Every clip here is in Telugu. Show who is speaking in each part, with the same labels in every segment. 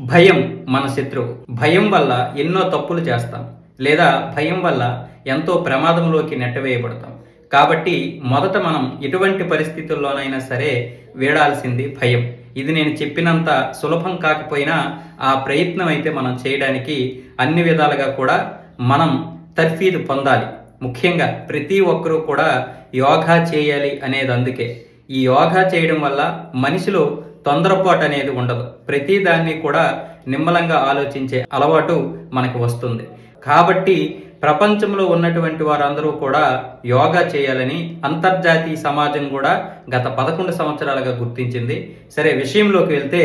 Speaker 1: భయం మన శత్రువు. భయం వల్ల ఎన్నో తప్పులు చేస్తాం. లేదా భయం వల్ల ఎంతో ప్రమాదంలోకి నెట్టవేయబడతాం. కాబట్టి మొదట మనం ఎటువంటి పరిస్థితుల్లోనైనా సరే వీడాల్సింది భయం. ఇది నేను చెప్పినంత సులభం కాకపోయినా ఆ ప్రయత్నం అయితే మనం చేయడానికి అన్ని విధాలుగా కూడా మనం తర్ఫీదు పొందాలి. ముఖ్యంగా ప్రతి ఒక్కరూ కూడా యోగా చేయాలి అనేది అందుకే ఈ యోగా చేయడం వల్ల మనిషిలో తొందరపాటు అనేది ఉండదు. ప్రతి దాన్ని కూడా నిమ్మలంగా ఆలోచించే అలవాటు మనకు వస్తుంది. కాబట్టి ప్రపంచంలో ఉన్నటువంటి వారందరూ కూడా యోగా చేయాలని అంతర్జాతీయ సమాజం కూడా గత పదకొండు సంవత్సరాలుగా గుర్తించింది. సరే విషయంలోకి వెళ్తే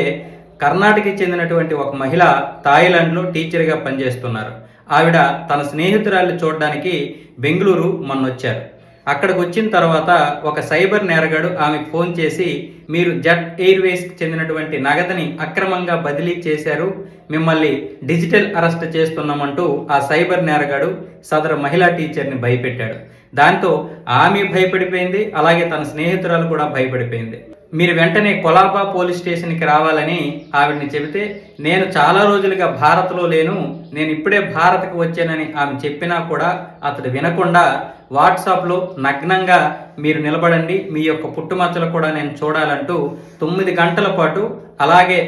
Speaker 1: కర్ణాటకకి చెందినటువంటి ఒక మహిళ థాయిలాండ్లో టీచర్గా పనిచేస్తున్నారు. ఆవిడ తన స్నేహితురాలు చూడడానికి బెంగళూరు మొన్న వచ్చారు అక్కడికి వచ్చిన తర్వాత ఒక సైబర్ నేరగాడు ఆమెకు ఫోన్ చేసి మీరు జెట్ ఎయిర్వేస్కి చెందినటువంటి నగదుని అక్రమంగా బదిలీ చేశారు. మిమ్మల్ని డిజిటల్ అరెస్ట్ చేస్తున్నామంటూ ఆ సైబర్ నేరగాడు సదరు మహిళా టీచర్ని భయపెట్టాడు. దాంతో ఆమె భయపడిపోయింది అలాగే తన స్నేహితురాలు కూడా భయపడిపోయింది. మీరు వెంటనే కొలాబా పోలీస్ స్టేషన్కి రావాలని ఆవిడని చెబితే నేను చాలా రోజులుగా భారత్లో లేను నేను ఇప్పుడే భారత్కి వచ్చానని ఆమె చెప్పినా కూడా అతడు వినకుండా వాట్సాప్లో నగ్నంగా మీరు నిలబడండి మీ యొక్క పుట్టుమచ్చలు కూడా నేను చూడాలంటూ తొమ్మిది గంటల పాటు అలాగే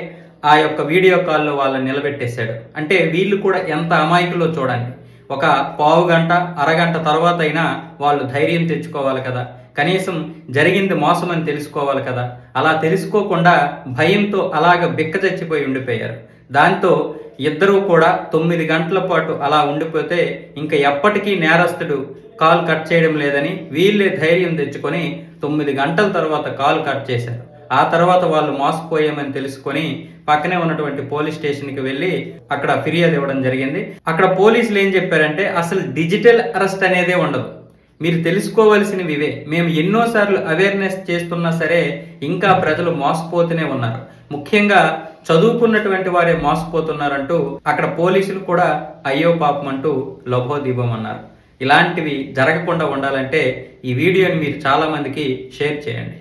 Speaker 1: ఆ యొక్క వీడియో కాల్లో వాళ్ళని నిలబెట్టేశాడు. అంటే వీళ్ళు కూడా ఎంత అమాయకులో చూడండి. ఒక పావు గంట అరగంట తర్వాత అయినా వాళ్ళు ధైర్యం తెచ్చుకోవాలి కదా. కనీసం జరిగింది మోసం అని తెలుసుకోవాలి కదా. అలా తెలుసుకోకుండా భయంతో అలాగ బిక్క చచ్చిపోయి ఉండిపోయారు. దాంతో ఇద్దరూ కూడా తొమ్మిది గంటల పాటు అలా ఉండిపోతే ఇంకా ఎప్పటికీ నేరస్తుడు కాల్ కట్ చేయడం లేదని వీళ్ళే ధైర్యం తెచ్చుకొని తొమ్మిది గంటల తర్వాత కాల్ కట్ చేశారు. ఆ తర్వాత వాళ్ళు మోసపోయామని తెలుసుకొని పక్కనే ఉన్నటువంటి పోలీస్ స్టేషన్కి వెళ్ళి అక్కడ ఫిర్యాదు ఇవ్వడం జరిగింది. అక్కడ పోలీసులు ఏం చెప్పారంటే అసలు డిజిటల్ అరెస్ట్ అనేదే ఉండదు. మీరు తెలుసుకోవలసినవి ఇవే. మేము ఎన్నోసార్లు అవేర్నెస్ చేస్తున్నా సరే ఇంకా ప్రజలు మోసపోతూనే ఉన్నారు. ముఖ్యంగా చదువుకున్నటువంటి వారే మోసపోతున్నారంటూ అక్కడ పోలీసులు కూడా అయ్యో పాపం అంటూ లభోదీపం అన్నారు. ఇలాంటివి జరగకుండా ఉండాలంటే ఈ వీడియోని మీరు చాలామందికి షేర్ చేయండి.